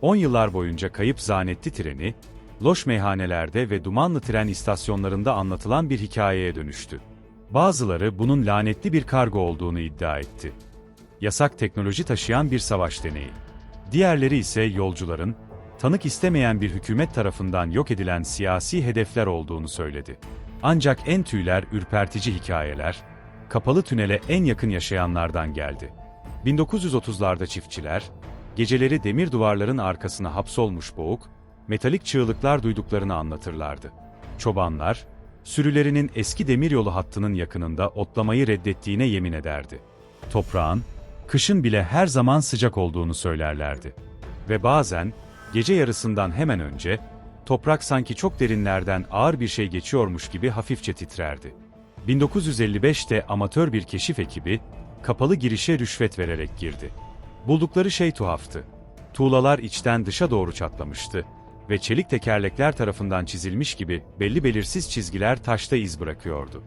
10 yıllar boyunca kayıp zannetti treni, loş meyhanelerde ve dumanlı tren istasyonlarında anlatılan bir hikayeye dönüştü. Bazıları bunun lanetli bir kargo olduğunu iddia etti. Yasak teknoloji taşıyan bir savaş deneyi. Diğerleri ise yolcuların, tanık istemeyen bir hükümet tarafından yok edilen siyasi hedefler olduğunu söyledi. Ancak en tüyler ürpertici hikayeler, kapalı tünele en yakın yaşayanlardan geldi. 1930'larda çiftçiler, geceleri demir duvarların arkasına hapsolmuş boğuk, metalik çığlıklar duyduklarını anlatırlardı. Çobanlar, sürülerinin eski demiryolu hattının yakınında otlamayı reddettiğine yemin ederdi. Toprağın, kışın bile her zaman sıcak olduğunu söylerlerdi. Ve bazen, gece yarısından hemen önce, toprak sanki çok derinlerden ağır bir şey geçiyormuş gibi hafifçe titrerdi. 1955'te amatör bir keşif ekibi, kapalı girişe rüşvet vererek girdi. Buldukları şey tuhaftı. Tuğlalar içten dışa doğru çatlamıştı ve çelik tekerlekler tarafından çizilmiş gibi belli belirsiz çizgiler taşta iz bırakıyordu.